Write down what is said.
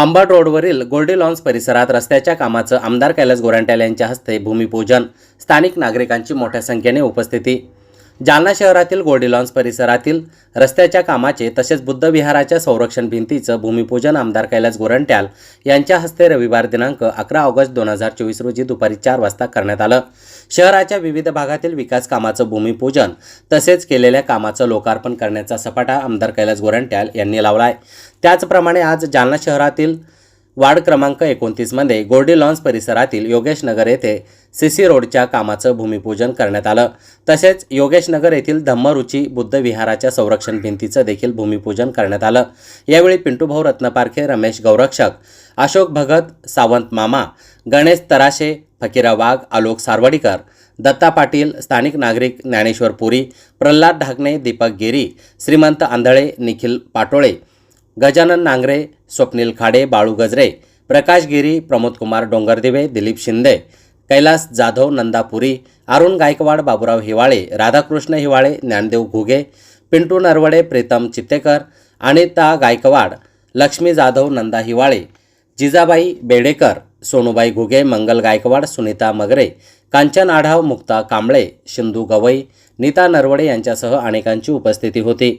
अंबड रोडवरील गोल्डे लॉन्स परिसरात रस्त्याच्या कामाचं आमदार कैलास गोरंट्याल यांच्या हस्ते भूमिपूजन. स्थानिक नागरिकांची मोठ्या संख्येने उपस्थिती. जालना शहरातील गोल्डिलॉन्स परिसरातील रस्त्याच्या कामाचे तसेच बुद्ध विहाराच्या संरक्षण भिंतीचं भूमिपूजन आमदार कैलास गोरंट्याल यांच्या हस्ते रविवार दिनांक अकरा ऑगस्ट दोन हजार चोवीस रोजी दुपारी चार वाजता करण्यात आलं. शहराच्या विविध भागातील विकास कामाचं भूमिपूजन तसेच केलेल्या कामाचं लोकार्पण करण्याचा सपाटा आमदार कैलास गोरंट्याल यांनी लावला आहे त्याचप्रमाणे आज जालना शहरातील वार्ड क्रमांक एकोणतीसमध्ये गोर्डी लॉन्स परिसरातील योगेशनगर येथे येथे सीसी रोडच्या कामाचं भूमिपूजन करण्यात आलं. तसेच योगेशनगर येथील धम्मरुची बुद्ध विहाराच्या संरक्षण भिंतीचं देखील भूमिपूजन करण्यात आलं. यावेळी पिंटूभाऊ रत्नपारखे रमेश गौरक्षक अशोक भगत सावंत मामा गणेश तराशे फकीरा वाघ आलोक सारवडीकर दत्ता पाटील स्थानिक नागरिक ज्ञानेश्वर पुरी प्रल्हाद ढाकणे दीपक गिरी श्रीमंत आंधळे निखिल पाटोळे गजानन नांगरे स्वप्नील खाडे बाळू गजरे प्रकाश गिरी प्रमोदकुमार डोंगरदिवे दिलीप शिंदे कैलास जाधव नंदापुरी अरुण गायकवाड बाबुराव हिवाळे राधाकृष्ण हिवाळे ज्ञानदेव घुगे पिंटू नरवडे प्रीतम चित्तेकर अनिता गायकवाड लक्ष्मी जाधव नंदा हिवाळे जिजाबाई बेडेकर सोनूबाई घुगे मंगल गायकवाड सुनीता मगरे कांचन आढाव मुक्ता कांबळे शिंदू गवई नीता नरवडे यांच्यासह अनेकांची उपस्थिती होती.